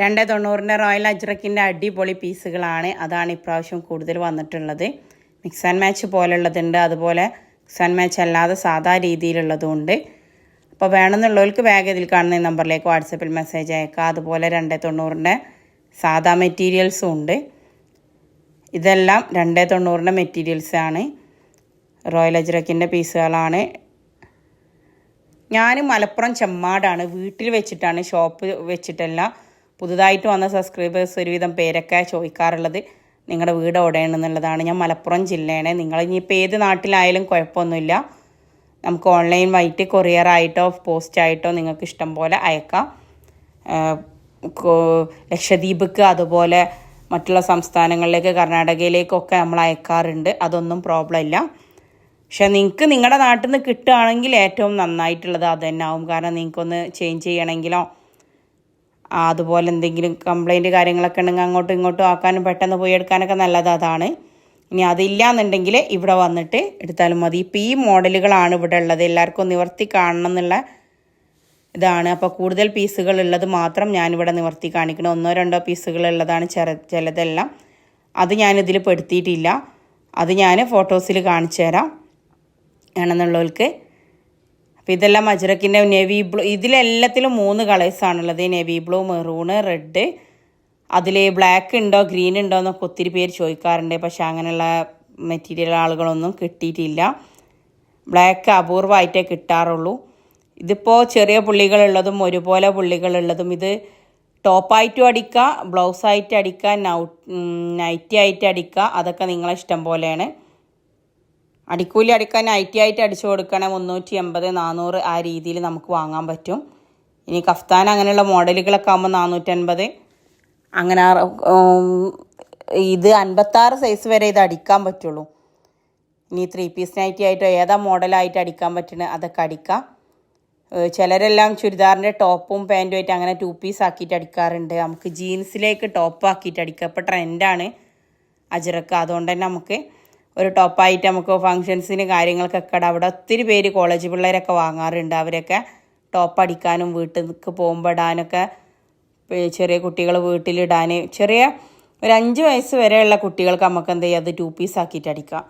രണ്ട് തൊണ്ണൂറിന്റെ റോയൽ അജ്രക്കിന്റെ അടിപൊളി പീസുകളാണ്. അതാണ് ഇപ്രാവശ്യം കൂടുതൽ വന്നിട്ടുള്ളത്. മിക്സ് ആൻഡ് മാച്ച് പോലുള്ളതുണ്ട്. അതുപോലെ മിക്സ് ആൻഡ് മാച്ച് അല്ലാതെ സാധാ രീതിയിലുള്ളതുണ്ട് അപ്പോൾ വേണമെന്നുള്ളവർക്ക് വേഗം ഇതിൽ കാണുന്ന നമ്പറിലേക്ക് വാട്സപ്പിൽ മെസ്സേജ് അയക്കാം. അതുപോലെ രണ്ട് തൊണ്ണൂറിന്റെ സാധാ മെറ്റീരിയൽസും ഉണ്ട്. ഇതെല്ലാം രണ്ട് തൊണ്ണൂറിന്റെ മെറ്റീരിയൽസാണ് റോയൽ അജ്രക്കിന്റെ പീസുകളാണ്. ഞാൻ മലപ്പുറം ചെമ്മാടാണ്. വീട്ടിൽ വെച്ചിട്ടാണ് ഷോപ്പ് വെച്ചിട്ടല്ല. പുതുതായിട്ട് വന്ന സബ്സ്ക്രൈബേഴ്സ് ഒരുവിധം പേരൊക്കെ ചോദിക്കാറുള്ളത് നിങ്ങളുടെ വീട് എവിടെയാണെന്നുള്ളതാണ്. ഞാൻ മലപ്പുറം ജില്ലയാണ്. നിങ്ങൾ ഇനിയിപ്പോൾ ഏത് നാട്ടിലായാലും കുഴപ്പമൊന്നുമില്ല. നമുക്ക് ഓൺലൈൻ വൈറ്റ് കൊറിയർ ആയിട്ടോ പോസ്റ്റ് ആയിട്ടോ നിങ്ങൾക്ക് ഇഷ്ടം പോലെ അയക്കാം. ലക്ഷദ്വീപ്ക്ക് അതുപോലെ മറ്റുള്ള സംസ്ഥാനങ്ങളിലേക്ക് കർണാടകയിലേക്കൊക്കെ നമ്മൾ അയക്കാറുണ്ട്. അതൊന്നും പ്രോബ്ലം ഇല്ല. പക്ഷെ നിങ്ങൾക്ക് നിങ്ങളുടെ നാട്ടിൽ നിന്ന് കിട്ടുകയാണെങ്കിൽ ഏറ്റവും നന്നായിട്ടുള്ളത് അത് തന്നെ ആവും. കാരണം നിങ്ങൾക്കൊന്ന് ചേഞ്ച് ചെയ്യണമെങ്കിലോ അതുപോലെ എന്തെങ്കിലും കംപ്ലൈന്റ് കാര്യങ്ങളൊക്കെ ഉണ്ടെങ്കിൽ അങ്ങോട്ടും ഇങ്ങോട്ടും ആക്കാനും പെട്ടെന്ന് പോയി എടുക്കാനൊക്കെ നല്ലത് അതാണ്. ഇനി അതില്ല എന്നുണ്ടെങ്കിൽ ഇവിടെ വന്നിട്ട് എടുത്താലും മതി. ഇപ്പോൾ ഈ മോഡലുകളാണ് ഇവിടെ ഉള്ളത്. എല്ലാവർക്കും നിവർത്തി കാണണം എന്നുള്ള ഇതാണ്. അപ്പോൾ കൂടുതൽ പീസുകൾ ഉള്ളത് മാത്രം ഞാനിവിടെ നിവർത്തി കാണിക്കണം. ഒന്നോ രണ്ടോ പീസുകൾ ഉള്ളതാണ് ചെറ ചിലതെല്ലാം. അത് ഞാനിതിൽ പെടുത്തിയിട്ടില്ല. അത് ഞാൻ ഫോട്ടോസിൽ കാണിച്ചു തരാം. വേണമെന്നുള്ളവർക്ക് അപ്പോൾ ഇതെല്ലാം അജ്രക്കിന്റെ നെവി ബ്ലൂ ഇതിലെല്ലാത്തിലും മൂന്ന് കളേഴ്സാണുള്ളത് നെവി ബ്ലൂ മെറൂണ് റെഡ് അതിൽ ബ്ലാക്ക് ഉണ്ടോ ഗ്രീൻ ഉണ്ടോ എന്നൊക്കെ ഒത്തിരി പേര് ചോദിക്കാറുണ്ട്. പക്ഷെ അങ്ങനെയുള്ള മെറ്റീരിയൽ ആളുകളൊന്നും കിട്ടിയിട്ടില്ല. ബ്ലാക്ക് അപൂർവമായിട്ടേ കിട്ടാറുള്ളൂ. ഇതിപ്പോൾ ചെറിയ പുള്ളികളുള്ളതും ഒരുപോലെ പുള്ളികളുള്ളതും ഇത് ടോപ്പായിട്ടും അടിക്കുക ബ്ലൗസായിട്ട് നൗ നൈറ്റി ആയിട്ട് അടിക്കുക അതൊക്കെ നിങ്ങളെ ഇഷ്ടം പോലെയാണ്. അടിക്കൂലി അടിക്കാൻ നൈറ്റി ആയിട്ട് അടിച്ചു കൊടുക്കണേ മുന്നൂറ്റി എൺപത് നാനൂറ് ആ രീതിയിൽ നമുക്ക് വാങ്ങാൻ പറ്റും. ഇനി കഫ്താൻ അങ്ങനെയുള്ള മോഡലുകളൊക്കെ ആകുമ്പോൾ നാനൂറ്റൻപത് അങ്ങനെ ഇത് അൻപത്താറ് സൈസ് വരെ ഇത് അടിക്കാൻ പറ്റുള്ളൂ. ഇനി ത്രീ പീസ് നൈറ്റി ആയിട്ടോ ഏതാ മോഡലായിട്ട് അടിക്കാൻ പറ്റണേ അതൊക്കെ അടിക്കാം. ചിലരെല്ലാം ചുരിദാറിന്റെ ടോപ്പും പാന്റും ആയിട്ട് അങ്ങനെ ടു പീസ് ആക്കിയിട്ട് അടിക്കാറുണ്ട്. നമുക്ക് ജീൻസിലേക്ക് ടോപ്പ് ആക്കിയിട്ട് അടിക്കാം. ഇപ്പോൾ ട്രെൻഡാണ് അജിറക്ക അതുകൊണ്ട് തന്നെ നമുക്ക് ഒരു ടോപ്പായിട്ട് നമുക്ക് ഫങ്ഷൻസിന് കാര്യങ്ങൾക്കൊക്കെ ഇടാം. അവിടെ ഒത്തിരി പേര് കോളേജ് പിള്ളേരൊക്കെ വാങ്ങാറുണ്ട്. അവരൊക്കെ ടോപ്പ് അടിക്കാനും വീട്ടിലേക്ക് പോകുമ്പോൾ ഇടാനൊക്കെ ചെറിയ കുട്ടികൾ വീട്ടിലിടാൻ ചെറിയ ഒരു അഞ്ച് വയസ്സ് വരെയുള്ള കുട്ടികൾക്ക് നമുക്ക് എന്ത് ചെയ്യാം? അത് ടു പീസ് ആക്കിയിട്ട് അടിക്കാം.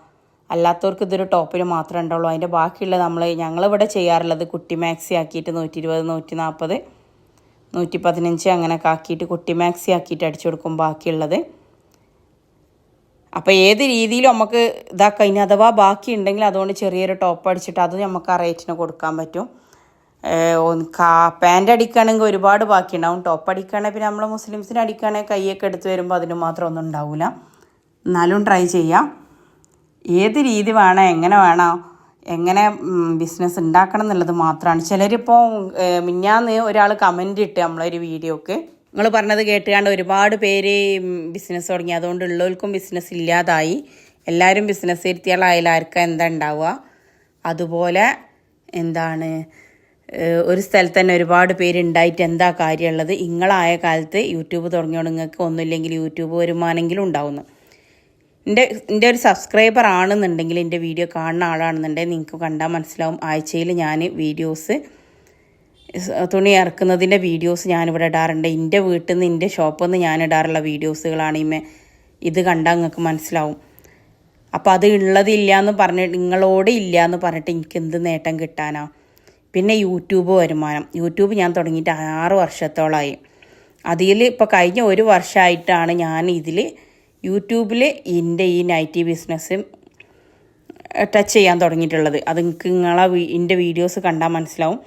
അല്ലാത്തവർക്ക് ഇതൊരു ടോപ്പിന് മാത്രമേ ഉണ്ടാവുള്ളൂ അതിന്റെ ബാക്കിയുള്ള നമ്മൾ ഞങ്ങളിവിടെ ചെയ്യാറുള്ളത് കുട്ടി മാക്സി ആക്കിയിട്ട് നൂറ്റി ഇരുപത് നൂറ്റി നാൽപ്പത് നൂറ്റി പതിനഞ്ച് അങ്ങനെയൊക്കെ ആക്കിയിട്ട് കുട്ടി മാക്സി ആക്കിയിട്ട് അടിച്ചു കൊടുക്കും ബാക്കിയുള്ളത്. അപ്പോൾ ഏത് രീതിയിലും നമുക്ക് ഇതാക്കാം. ഇനി അഥവാ ബാക്കി ഉണ്ടെങ്കിൽ അതുകൊണ്ട് ചെറിയൊരു ടോപ്പ് അടിച്ചിട്ട് അത് നമുക്ക് ആ റേറ്റിന് കൊടുക്കാൻ പറ്റും. കാ പാന്റ് അടിക്കുകയാണെങ്കിൽ ഒരുപാട് ബാക്കി ഉണ്ടാവും ടോപ്പ് അടിക്കുകയാണെങ്കിൽ പിന്നെ നമ്മൾ മുസ്ലിംസിന് അടിക്കുകയാണെങ്കിൽ കൈയൊക്കെ എടുത്ത് വരുമ്പോൾ അതിന് മാത്രം ഒന്നും ഉണ്ടാവില്ല എന്നാലും ട്രൈ ചെയ്യാം. ഏത് രീതി വേണം എങ്ങനെ വേണം എങ്ങനെ ബിസിനസ് ഉണ്ടാക്കണം എന്നുള്ളത് മാത്രമാണ്. ചിലരിപ്പോൾ മിഞ്ഞാന്ന് ഒരാൾ കമന്റ് ഇട്ട് നമ്മളൊരു വീഡിയോക്ക് നിങ്ങൾ പറഞ്ഞത് കേട്ടുകൊണ്ട് ഒരുപാട് പേര് ബിസിനസ് തുടങ്ങി. അതുകൊണ്ട് ഉള്ളവർക്കും ബിസിനസ് ഇല്ലാതായി എല്ലാവരും ബിസിനസ് ആർക്കാ എന്താ ഉണ്ടാവുക? അതുപോലെ എന്താണ് ഒരു സ്ഥലത്ത് തന്നെ ഒരുപാട് പേര് ഉണ്ടായിട്ട് എന്താ കാര്യമുള്ളത്? ഇങ്ങളായ കാലത്ത് യൂട്യൂബ് തുടങ്ങിയോണ്ട് നിങ്ങൾക്ക് ഒന്നുമില്ലെങ്കിൽ യൂട്യൂബ് വരുമാനെങ്കിലും ഉണ്ടാവുന്നു. എന്റെ എന്റെ ഒരു സബ്സ്ക്രൈബർ ആണെന്നുണ്ടെങ്കിൽ എന്റെ വീഡിയോ കാണുന്ന ആളാണെന്നുണ്ടെങ്കിൽ നിങ്ങൾക്ക് കണ്ടാൽ മനസ്സിലാവും. ആഴ്ചയിൽ ഞാൻ വീഡിയോസ് തുണി ഇറക്കുന്നതിന്റെ വീഡിയോസ് ഞാനിവിടെ ഇടാറുണ്ട്. എന്റെ വീട്ടിൽ നിന്ന് എന്റെ ഷോപ്പിൽ നിന്ന് ഞാൻ ഇടാറുള്ള വീഡിയോസുകളാണ് ഇമ്മേ. ഇത് കണ്ടാൽ നിങ്ങൾക്ക് മനസ്സിലാവും. അപ്പോൾ അത് ഉള്ളതില്ല എന്ന് പറഞ്ഞിട്ട് നിങ്ങളോട് ഇല്ല എന്ന് പറഞ്ഞിട്ട് എനിക്ക് എന്ത് നേട്ടം കിട്ടാനാ? പിന്നെ യൂട്യൂബ് വരുമാനം. യൂട്യൂബ് ഞാൻ തുടങ്ങിയിട്ട് ആറ് വർഷത്തോളമായി അതിൽ ഇപ്പോൾ കഴിഞ്ഞ ഒരു വർഷമായിട്ടാണ് ഞാൻ ഇതിൽ യൂട്യൂബിൽ എന്റെ ഈ നൈറ്റി ബിസിനസ് ടച്ച് ചെയ്യാൻ തുടങ്ങിയിട്ടുള്ളത്. അത് നിങ്ങൾക്ക് നിങ്ങളെ എന്റെ വീഡിയോസ് കണ്ടാൽ മനസ്സിലാവും.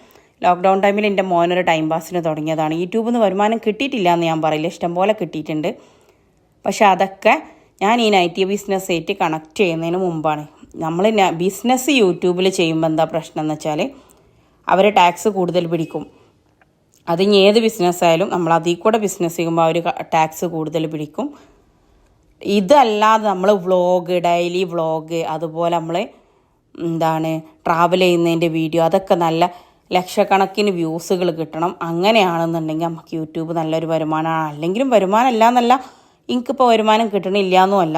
ലോക്ക്ഡൗൺ ടൈമിൽ എന്റെ മോനൊരു ടൈം പാസിന് തുടങ്ങിയതാണ്. യൂട്യൂബിൽ നിന്ന് വരുമാനം കിട്ടിയിട്ടില്ല എന്ന് ഞാൻ പറയില്ല. ഇഷ്ടംപോലെ കിട്ടിയിട്ടുണ്ട്. പക്ഷെ അതൊക്കെ ഞാൻ ഈ നൈറ്റി ബിസിനസ് ആയിട്ട് കണക്ട് ചെയ്യുന്നതിന് മുമ്പാണ്. നമ്മൾ ബിസിനസ് യൂട്യൂബിൽ ചെയ്യുമ്പോൾ എന്താ പ്രശ്നം എന്ന് വെച്ചാൽ അവർ ടാക്സ് കൂടുതൽ പിടിക്കും. അത് ഇനി ഏത് ബിസിനസ്സായാലും നമ്മൾ അതിൽ കൂടെ ബിസിനസ് ചെയ്യുമ്പോൾ അവർ ടാക്സ് കൂടുതൽ പിടിക്കും. ഇതല്ലാതെ നമ്മൾ വ്ളോഗ് ഡെയിലി വ്ളോഗ് അതുപോലെ നമ്മൾ എന്താണ് ട്രാവൽ ചെയ്യുന്നതിന്റെ വീഡിയോ അതൊക്കെ നല്ല ലക്ഷക്കണക്കിന് വ്യൂസുകൾ കിട്ടണം. അങ്ങനെയാണെന്നുണ്ടെങ്കിൽ നമുക്ക് യൂട്യൂബ് നല്ലൊരു വരുമാനമാണ്. അല്ലെങ്കിലും വരുമാനം അല്ല എന്നല്ല എനിക്കിപ്പോൾ വരുമാനം കിട്ടണില്ല എന്നുമല്ല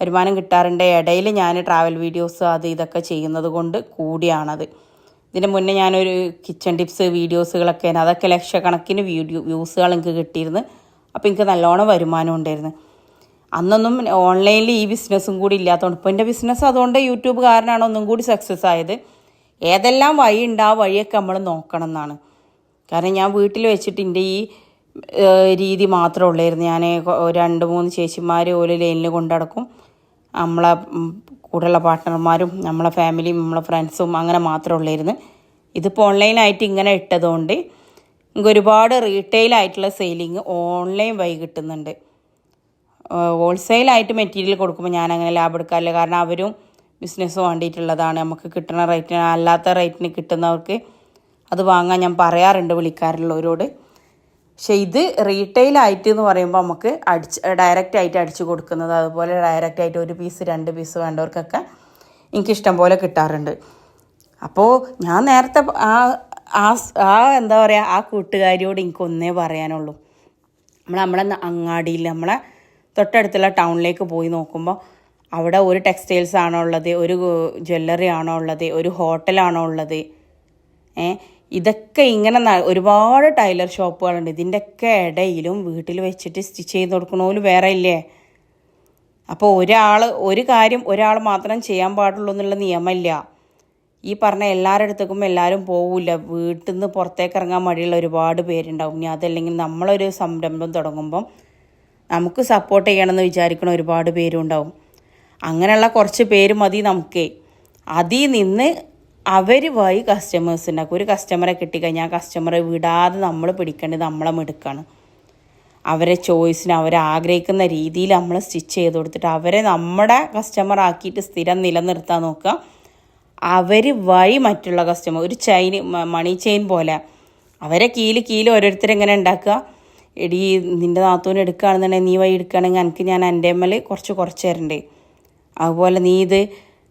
വരുമാനം കിട്ടാറുണ്ട്. ഇടയിൽ ഞാൻ ട്രാവൽ വീഡിയോസ് അത് ഇതൊക്കെ ചെയ്യുന്നത് കൊണ്ട് കൂടിയാണത്. ഇതിന് മുന്നേ ഞാനൊരു കിച്ചൺ ടിപ്സ് വീഡിയോസുകളൊക്കെ അതൊക്കെ ലക്ഷക്കണക്കിന് വീഡിയോ വ്യൂസുകൾ എനിക്ക് കിട്ടിയിരുന്നു. അപ്പോൾ എനിക്ക് നല്ലോണം വരുമാനം ഉണ്ടായിരുന്നു. അന്നൊന്നും ഓൺലൈനിൽ ഈ ബിസിനസ്സും കൂടി ഇല്ലാത്തതുകൊണ്ട്. ഇപ്പോൾ എന്റെ ബിസിനസ് അതുകൊണ്ട് യൂട്യൂബ് കാരനാണ് ഒന്നും കൂടി സക്സസ് ആയത്. ഏതെല്ലാം വഴി ഉണ്ട് ആ വഴിയൊക്കെ നമ്മൾ നോക്കണം എന്നാണ് കാരണം ഞാൻ വീട്ടിൽ വെച്ചിട്ട് എന്റെ ഈ രീതി മാത്രമേ ഉള്ളായിരുന്നു. ഞാൻ രണ്ട് മൂന്ന് ചേച്ചിമാർ ഒരു ലൈനിൽ കൊണ്ടടക്കും നമ്മളെ കൂടെയുള്ള പാർട്ട്ണർമാരും നമ്മളെ ഫാമിലിയും നമ്മളെ ഫ്രണ്ട്സും അങ്ങനെ മാത്രമേ ഉള്ളായിരുന്നു. ഇതിപ്പോൾ ഓൺലൈനായിട്ട് ഇങ്ങനെ ഇട്ടതുകൊണ്ട് എനിക്ക് ഒരുപാട് റീറ്റെയിൽ ആയിട്ടുള്ള സെയിലിങ് ഓൺലൈൻ വഴി കിട്ടുന്നുണ്ട്. ഹോൾസെയിലായിട്ട് മെറ്റീരിയൽ കൊടുക്കുമ്പോൾ ഞാൻ അങ്ങനെ ലാഭം എടുക്കാറില്ല. കാരണം അവരും ബിസിനസ് വേണ്ടിയിട്ടുള്ളതാണ്. നമുക്ക് കിട്ടുന്ന റേറ്റിന് അല്ലാത്ത റേറ്റിന് കിട്ടുന്നവർക്ക് അത് വാങ്ങാൻ ഞാൻ പറയാറുണ്ട് വിളിക്കാറുള്ളവരോട്. പക്ഷേ ഇത് റീറ്റെയിൽ ആയിട്ട് എന്ന് പറയുമ്പോൾ നമുക്ക് അടിച്ച് ഡയറക്റ്റ് ആയിട്ട് അടിച്ച് കൊടുക്കുന്നത് അതുപോലെ ഡയറക്റ്റ് ആയിട്ട് ഒരു പീസ് രണ്ട് പീസ് വേണ്ടവർക്കൊക്കെ എനിക്കിഷ്ടം പോലെ കിട്ടാറുണ്ട്. അപ്പോൾ ഞാൻ നേരത്തെ ആ ആ ആ എന്താ പറയുക ആ കൂട്ടുകാരിയോട് എനിക്കൊന്നേ പറയാനുള്ളൂ. നമ്മൾ നമ്മളെ അങ്ങാടിയിൽ നമ്മളെ തൊട്ടടുത്തുള്ള ടൗണിലേക്ക് പോയി നോക്കുമ്പോൾ അവിടെ ഒരു ടെക്സ്റ്റൈൽസ് ആണോ ഉള്ളത് ഒരു ജ്വല്ലറി ആണോ ഉള്ളത് ഒരു ഹോട്ടലാണോ ഉള്ളത്? ഏ? ഇതൊക്കെ ഇങ്ങനെ ഒരുപാട് ടൈലർ ഷോപ്പുകളുണ്ട്. ഇതിന്റെയൊക്കെ ഇടയിലും വീട്ടിൽ വെച്ചിട്ട് സ്റ്റിച്ച് ചെയ്ത് കൊടുക്കണോൽ വേറെ ഇല്ലേ? അപ്പോൾ ഒരാൾ ഒരു കാര്യം ഒരാൾ മാത്രം ചെയ്യാൻ പാടുള്ളൂ എന്നുള്ള നിയമമില്ല. ഈ പറഞ്ഞ എല്ലാവരുടെ അടുത്തേക്കും എല്ലാവരും പോവില്ല വീട്ടിൽ നിന്ന് പുറത്തേക്ക് ഇറങ്ങാൻ മടിയുള്ള ഒരുപാട് പേരുണ്ടാവും. ഇനി അതല്ലെങ്കിൽ നമ്മളൊരു സംരംഭം തുടങ്ങുമ്പം നമുക്ക് സപ്പോർട്ട് ചെയ്യണമെന്ന് വിചാരിക്കണ ഒരുപാട് പേരുണ്ടാവും. അങ്ങനെയുള്ള കുറച്ച് പേര് മതി നമുക്ക്. അതിൽ നിന്ന് അവർ വഴി കസ്റ്റമേഴ്സ് ഉണ്ടാക്കും ഒരു കസ്റ്റമറെ കിട്ടിക്കഴിഞ്ഞാൽ ആ കസ്റ്റമറെ വിടാതെ നമ്മൾ പിടിക്കേണ്ടത് നമ്മളെ മിടുക്കാണ്. അവരെ ചോയ്സിന് അവരെ ആഗ്രഹിക്കുന്ന രീതിയിൽ നമ്മൾ സ്റ്റിച്ച് ചെയ്ത് കൊടുത്തിട്ട് അവരെ നമ്മുടെ കസ്റ്റമർ ആക്കിയിട്ട് സ്ഥിരം നിലനിർത്താൻ നോക്കുക. അവർ വഴി മറ്റുള്ള കസ്റ്റമർ ഒരു ചെയിൻ മണി ചെയിൻ പോലെ. അവരെ കീൽ കീൽ ഓരോരുത്തരെങ്ങനെ ഉണ്ടാക്കുക. എടി നിന്റെ നാത്തൂന് എടുക്കുകയാണെന്നുണ്ടെങ്കിൽ നീ വഴി എടുക്കുകയാണെങ്കിൽ എനിക്ക് ഞാൻ എന്റെ എമ്മൽ കുറച്ച് കുറച്ച് തരണ്ടേ. അതുപോലെ നീ ഇത്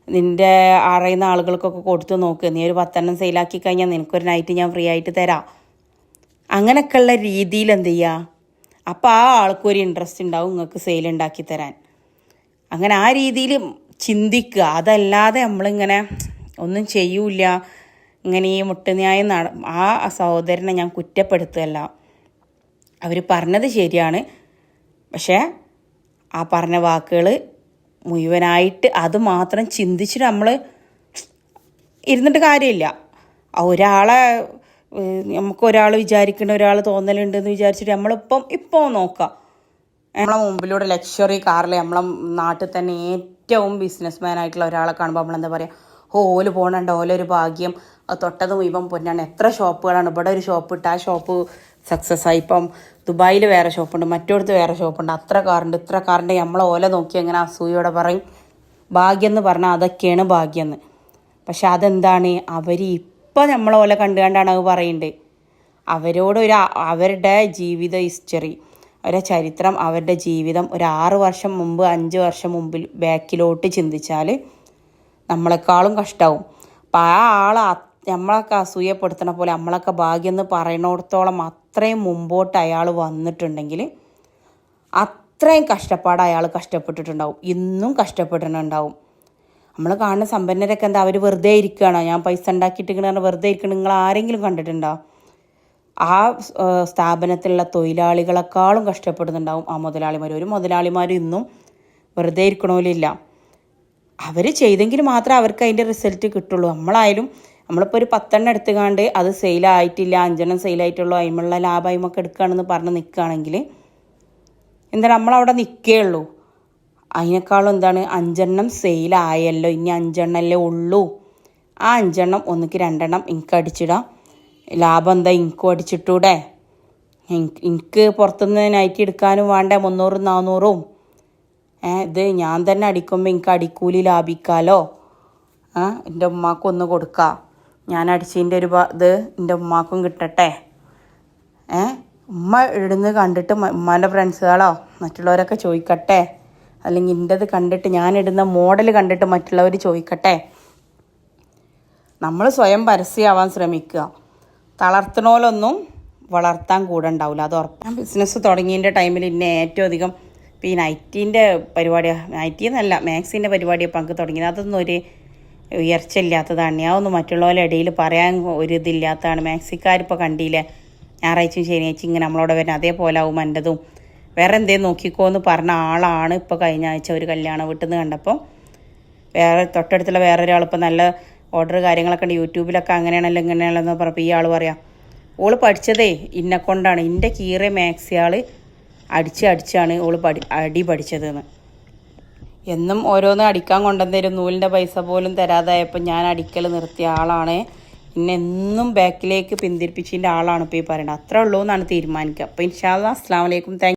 നിന്റെ അറിയുന്ന ആളുകൾക്കൊക്കെ കൊടുത്ത് നോക്ക്. നീ ഒരു പത്തെണ്ണം സെയിലാക്കി കഴിഞ്ഞാൽ നിനക്കൊരു നൈറ്റ് ഞാൻ ഫ്രീ ആയിട്ട് തരാം. അങ്ങനെയൊക്കെയുള്ള രീതിയിൽ എന്ത് ചെയ്യുക അപ്പോൾ ആ ആൾക്കും ഒരു ഇൻട്രസ്റ്റ് ഉണ്ടാവും നിങ്ങൾക്ക് സെയിൽ ഉണ്ടാക്കി തരാൻ. അങ്ങനെ ആ രീതിയിൽ ചിന്തിക്കുക. അതല്ലാതെ നമ്മളിങ്ങനെ ഒന്നും ചെയ്യൂല ഇങ്ങനെ ഈ മുട്ടുന്യായം നട ആ സഹോദരനെ ഞാൻ കുറ്റപ്പെടുത്തുകയല്ല. അവർ പറഞ്ഞത് ശരിയാണ്. പക്ഷേ ആ പറഞ്ഞ വാക്കുകൾ മുഴുവനായിട്ട് അത് മാത്രം ചിന്തിച്ചിട്ട് നമ്മൾ ഇരുന്നിട്ട് കാര്യമില്ല. ഒരാളെ നമുക്ക് ഒരാൾ വിചാരിക്കുന്ന ഒരാൾ തോന്നലുണ്ടെന്ന് വിചാരിച്ചിട്ട് നമ്മളിപ്പം ഇപ്പോൾ നോക്കാം. നമ്മളെ മുമ്പിലൂടെ ലക്ഷറി കാറിൽ നമ്മളെ നാട്ടിൽ തന്നെ ഏറ്റവും ബിസിനസ് ആയിട്ടുള്ള ഒരാളെ കാണുമ്പോൾ നമ്മളെന്താ പറയുക ഓൽ പോകണുണ്ട് ഓലൊരു ഭാഗ്യം. തൊട്ടത് മുഴുവൻ പൊന്നാണ്. എത്ര ഷോപ്പുകളാണ് ഇവിടെ ഒരു ഷോപ്പ് ഇട്ട് ആ ഷോപ്പ് സക്സസ് ആയി. ഇപ്പം ദുബായിൽ വേറെ ഷോപ്പുണ്ട് മറ്റോടത്ത് വേറെ ഷോപ്പുണ്ട് അത്ര കാറുണ്ട് ഇത്ര കാറിന്റെ നമ്മളെ ഓല നോക്കി അങ്ങനെ അസൂയോടെ പറയും? ഭാഗ്യം എന്ന് പറഞ്ഞാൽ അതൊക്കെയാണ് ഭാഗ്യം എന്ന് പക്ഷെ അതെന്താണ്? അവർ ഇപ്പം നമ്മളെ ഓല കണ്ടു കണ്ടാണ് അത് പറയുന്നത് അവരോട് ഒരു അവരുടെ ജീവിത ഹിസ്റ്ററി അവരുടെ ചരിത്രം അവരുടെ ജീവിതം ഒരു ആറ് വർഷം മുമ്പ് അഞ്ച് വർഷം മുമ്പിൽ ബാക്കിലോട്ട് ചിന്തിച്ചാൽ നമ്മളെക്കാളും കഷ്ടാവും. അപ്പം ആ ആൾ നമ്മളൊക്കെ അസൂയപ്പെടുത്തണ പോലെ നമ്മളൊക്കെ ഭാഗ്യം എന്ന് പറയണോടത്തോളം അത്രയും മുമ്പോട്ട് അയാൾ വന്നിട്ടുണ്ടെങ്കിൽ അത്രയും കഷ്ടപ്പാട് അയാൾ കഷ്ടപ്പെട്ടിട്ടുണ്ടാവും. ഇന്നും കഷ്ടപ്പെട്ടിട്ടുണ്ടാവും. നമ്മൾ കാണുന്ന സമ്പന്നരൊക്കെ എന്താ അവർ വെറുതെ ഇരിക്കുകയാണ് ഞാൻ പൈസ ഉണ്ടാക്കിയിട്ടിങ്ങനെ വെറുതെ ഇരിക്കണം നിങ്ങൾ ആരെങ്കിലും കണ്ടിട്ടുണ്ടോ? ആ സ്ഥാപനത്തിലുള്ള തൊഴിലാളികളെക്കാളും കഷ്ടപ്പെടുന്നുണ്ടാവും ആ മുതലാളിമാർ ഒരു മുതലാളിമാർ ഇന്നും വെറുതെ ഇരിക്കണമില്ല അവർ ചെയ്തെങ്കിൽ മാത്രമേ അവർക്ക് അതിന്റെ റിസൾട്ട് കിട്ടുള്ളൂ. നമ്മളായാലും നമ്മളിപ്പോൾ ഒരു പത്തെണ്ണം എടുത്തുകാണ്ട് അത് സെയിലായിട്ടില്ല അഞ്ചെണ്ണം സെയിലായിട്ടുള്ളൂ അതിമുള്ള ലാഭം അതിമൊക്കെ എടുക്കുകയാണെന്ന് പറഞ്ഞ് നിൽക്കുകയാണെങ്കിൽ എന്താണ് നമ്മളവിടെ നിൽക്കേ ഉള്ളൂ. അതിനേക്കാളും എന്താണ്? അഞ്ചെണ്ണം സെയിലായല്ലോ ഇനി അഞ്ചെണ്ണല്ലേ ഉള്ളൂ. ആ അഞ്ചെണ്ണം ഒന്നിക്ക് രണ്ടെണ്ണം എനിക്ക് അടിച്ചിടാം. ലാഭം എന്താ? എനിക്കും അടിച്ചിട്ടൂടെ. എനിക്ക് പുറത്തുനിന്ന് നൈറ്റി എടുക്കാനും വേണ്ട? മുന്നൂറും നാന്നൂറും. ഇത് ഞാൻ തന്നെ അടിക്കുമ്പോൾ എനിക്ക് അടിക്കൂലി ലാഭിക്കാലോ? ആ എന്റെ ഉമ്മാക്കൊന്ന് കൊടുക്കാം. ഞാൻ അടിച്ചതിന്റെ ഒരു ഇത് എന്റെ ഉമ്മാക്കും കിട്ടട്ടെ. ഏ? ഉമ്മ ഇടുന്നത് കണ്ടിട്ട് ഉമ്മാന്റെ ഫ്രണ്ട്സുകളോ മറ്റുള്ളവരൊക്കെ ചോദിക്കട്ടെ. അല്ലെങ്കിൽ എന്റെത് കണ്ടിട്ട് ഞാൻ ഇടുന്ന മോഡൽ കണ്ടിട്ട് മറ്റുള്ളവർ ചോദിക്കട്ടെ. നമ്മൾ സ്വയം പരസ്യമാവാൻ ശ്രമിക്കുക. തളർത്തണോലൊന്നും വളർത്താൻ കൂടെ ഉണ്ടാവില്ല. അത് ഉറപ്പാണ് ബിസിനസ് തുടങ്ങിയതിന്റെ ടൈമിൽ ഇന്നെ ഏറ്റവും അധികം ഇപ്പം ഈ നൈറ്റീന്റെ പരിപാടിയാണ് നൈറ്റി എന്നല്ല മാക്സിന്റെ പരിപാടി പങ്ക് തുടങ്ങിയത്. അതൊന്നും ഒരു ഉയർച്ച ഇല്ലാത്തതാണ് ഞാൻ ഒന്നും മറ്റുള്ളവരുടെ ഇടയിൽ പറയാൻ ഒരു ഇതില്ലാത്തതാണ്. മാക്സിക്കാരിപ്പോൾ കണ്ടില്ലേ? ഞായറാഴ്ചയും ശനിയാഴ്ചയും ഇങ്ങനെ നമ്മളോട് വരുന്നത് അതേപോലെ ആവും എന്റെതും വേറെ എന്തേ നോക്കിക്കോ എന്ന് പറഞ്ഞ ആളാണ് ഇപ്പോൾ കഴിഞ്ഞ ആഴ്ച ഒരു കല്യാണം വീട്ടിൽ നിന്ന് കണ്ടപ്പോൾ വേറെ തൊട്ടടുത്തുള്ള വേറെ ഒരാൾ ഇപ്പോൾ നല്ല ഓർഡർ കാര്യങ്ങളൊക്കെ ഉണ്ട്. യൂട്യൂബിലൊക്കെ അങ്ങനെയാണല്ലോ ഇങ്ങനെയാണല്ലോ എന്ന് പറഞ്ഞപ്പോൾ ഈ ആൾ പറയാം. ഓൾ പഠിച്ചതേ ഇന്നെ കൊണ്ടാണ് ഇന്റെ കീറെ മാക്സി ആൾ അടിച്ച് അടിച്ചാണ് ഓൾ പഠി അടി പഠിച്ചതെന്ന്. എന്നും ഓരോന്ന് അടിക്കാൻ കൊണ്ടുവന്നേരും നൂലിന്റെ പൈസ പോലും തരാതായപ്പോൾ ഞാൻ അടിക്കൽ നിർത്തിയ ആളാണ്. പിന്നെ എന്നും ബാക്കിലേക്ക് പിന്തിരിപ്പിച്ചതിന്റെ ആളാണ് ഇപ്പോൾ ഈ പറയുന്നത്. അത്രേ ഉള്ളൂ എന്നാണ് തീരുമാനിക്കുക. അപ്പോൾ ഇൻഷാല്ലാ അസ്സാം വലൈക്കും താങ്ക്